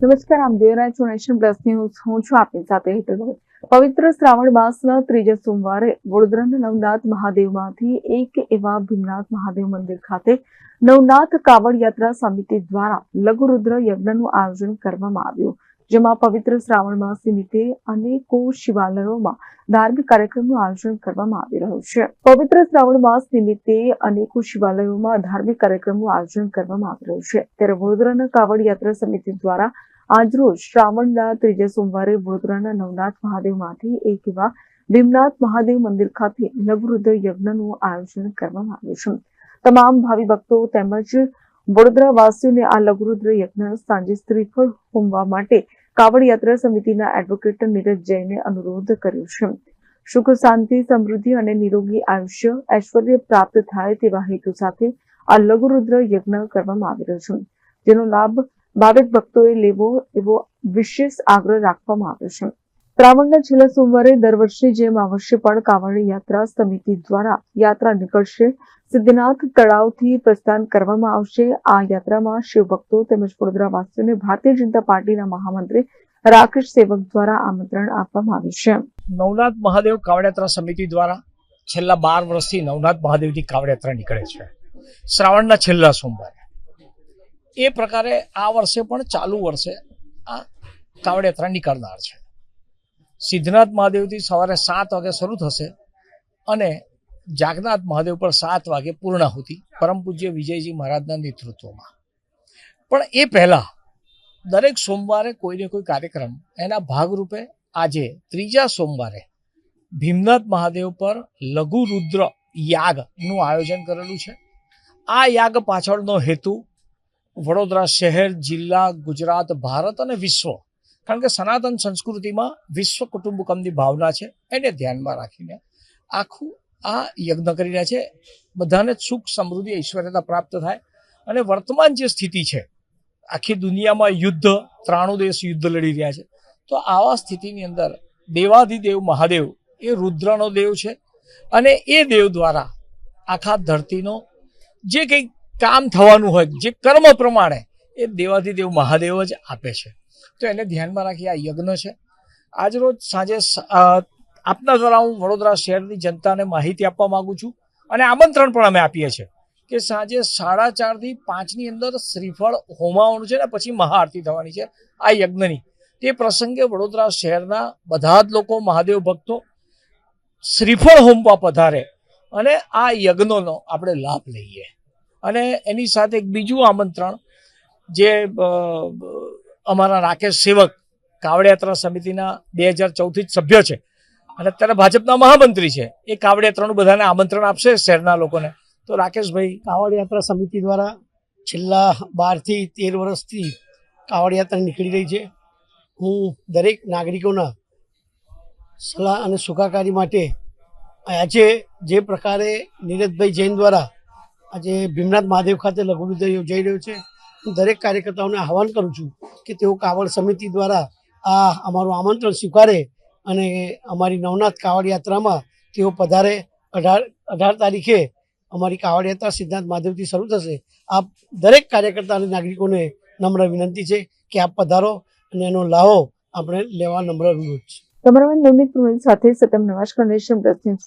નમસ્કાર, આમ જોઈ રહ્યા છો નેશન પ્લસ ન્યૂઝ હું છું આપની સાથે હેતલ. પવિત્ર શ્રાવણ માસના ત્રીજા સોમવારે વડોદરાના નવનાથ મહાદેવમાંથી એક એવા ભીમનાથ મહાદેવ મંદિર ખાતે નવનાથ કાવડ યાત્રા સમિતિ દ્વારા લઘુરુદ્ર યજ્ઞનું આયોજન કરવામાં આવ્યું જેમાં પવિત્ર શ્રાવણ માસ નિમિત્તે અનેકો શિવાલયોમાં ધાર્મિક કાર્યક્રમનું આયોજન કરવામાં આવી રહ્યું છે. પવિત્ર શ્રાવણ માસ નિમિત્તે અનેકો શિવાલયોમાં ધાર્મિક કાર્યક્રમનું આયોજન કરવામાં આવી રહ્યું છે. ત્યારે વડોદરાના કાવડ યાત્રા સમિતિ દ્વારા આજરોજ શ્રાવણના ત્રીજા સોમવારે વડોદરાના નવનાથ મહાદેવમાંથી એક એવા ભીમનાથ મહાદેવ મંદિર ખાતે લઘુરુદ્ર યજ્ઞનું આયોજન કરવામાં આવ્યું છે. તમામ ભાવિ ભક્તો તેમજ વડોદરા વાસીઓને આ લઘુરુદ્ર યજ્ઞ સાંજે સ્ત્રીફળ હોમવા માટે કાવડ યાત્રા સમિતિના એડવોકેટ નીરજ જૈને અનુરોધ કર્યો છે. સુખ, શાંતિ, સમૃદ્ધિ અને નિરોગી આયુષ્ય ઐશ્વર્ય પ્રાપ્ત થાય તેવા હેતુ સાથે આ લઘુરુદ્ર યજ્ઞ કરવામાં આવી રહ્યો છે. જેનો લાભ ભાવિક ભક્તોએ લેવો એવો વિશેષ આગ્રહ રાખવામાં આવ્યો છે. શ્રાવણના છેલ્લા સોમવારે દર વર્ષે જેમ આ વર્ષે પણ કાવડ યાત્રા સમિતિ દ્વારા યાત્રા નીકળશે, સિદ્ધનાથ તળાવથી પ્રસ્થાન કરવામાં આવશે. આ યાત્રામાં શિવભક્તો તેમજ વડોદરાવાસીઓને ભારતીય જનતા પાર્ટીના મહામંત્રી રાકેશ સેવક દ્વારા આમંત્રણ આપવામાં આવ્યું છે. નવનાથ મહાદેવ કાવડયાત્રા સમિતિ દ્વારા છેલ્લા બાર વર્ષથી નવનાથ મહાદેવની કાવડયાત્રા નીકળે છે. શ્રાવણના છેલ્લા સોમવારે. એ પ્રકારે આ વર્ષે પણ ચાલુ વર્ષે આ કાવડયાત્રા નીકળનાર છે. સિદ્ધનાથ મહાદેવથી સવારે સાત વાગે શરૂ થશે અને જાગનાથ મહાદેવ પર સાત વાગે પૂર્ણાહુતિ પરમ પૂજ્ય વિજયજી મહારાજના નેતૃત્વમાં. પણ એ પહેલાં દરેક સોમવારે કોઈને કોઈ કાર્યક્રમ એના ભાગરૂપે આજે ત્રીજા સોમવારે ભીમનાથ મહાદેવ પર લઘુ રુદ્ર યાગનું આયોજન કરેલું છે. આ યાગ પાછળનો હેતુ વડોદરા શહેર, જિલ્લા, ગુજરાત, ભારત અને વિશ્વ કારણ કે સનાતન સંસ્કૃતિમાં વિશ્વ કુટુંબકમની ભાવના છે, એને ધ્યાનમાં રાખીને આખું આ યજ્ઞ કરી રહ્યા છે. બધાને સુખ સમૃદ્ધિ, ઐશ્વર્યતા પ્રાપ્ત થાય. અને વર્તમાન જે સ્થિતિ છે, આખી દુનિયામાં યુદ્ધ, ત્રાણુ દેશ યુદ્ધ લડી રહ્યા છે. તો આવા સ્થિતિની અંદર દેવાધિદેવ મહાદેવ એ રુદ્રનો દેવ છે અને એ દેવ દ્વારા આખા ધરતીનો જે કંઈ કામ થવાનું હોય, જે કર્મ પ્રમાણે એ દેવાધિદેવ મહાદેવ જ આપે છે. તો એને ધ્યાનમાં રાખી આ યજ્ઞ છે. આજરોજ સાંજે આપના દ્વારા હું વડોદરા શહેરની જનતાને માહિતી આપવા માગું છું અને આમંત્રણ પણ અમે આપીએ છીએ કે સાંજે સાડા ચારથી પાંચની અંદર શ્રીફળ હોમાવાનું છે ને પછી મહાઆરતી થવાની છે આ યજ્ઞની. તે પ્રસંગે વડોદરા શહેરના બધા જ લોકો મહાદેવ ભક્તો શ્રીફળ હોમવા પધારે અને આ યજ્ઞનો આપણે લાભ લઈએ. અને એની સાથે એક બીજું આમંત્રણ જે અમારા રાકેશ સેવક કાવડયાત્રા સમિતિના બે હજાર ચૌદથી સભ્ય છે. અને અત્યારે ભાજપના મહામંત્રી છે. એ કાવડયાત્રાનું બધાને આમંત્રણ આપશે શહેરના લોકોને. તો રાકેશભાઈ કાવડ યાત્રા સમિતિ દ્વારા છેલ્લા બારથી તેર વર્ષથી કાવડ યાત્રા નીકળી રહી છે. હું દરેક નાગરિકોના સલાહ અને સુખાકારી માટે આજે જે પ્રકારે નીરજભાઈ જૈન દ્વારા આજે ભીમનાથ મહાદેવ ખાતે લઘુ યોજાઈ રહ્યો છે. હું દરેક કાર્યકર્તાઓને આહવાન કરું છું કે તેઓ કાવડ સમિતિ દ્વારા આ અમારું આમંત્રણ સ્વીકારે અને અમારી નવનાથ કાવડ યાત્રામાં તેઓ પધારે. અઢાર અઢાર તારીખે અમારી કાવડ યાત્રા સિદ્ધાંત મહાદેવથી શરૂ થશે. આપ દરેક કાર્યકર્તા અને નાગરિકોને નમ્ર વિનંતી છે કે આપ પધારો અને એનો લાહો આપણે લેવા નમ્ર અનુરોધ છે. કેમેરામેન નવનીત સાથે સતમ નમસ્કાર નેશન પ્લસ ન્યૂઝ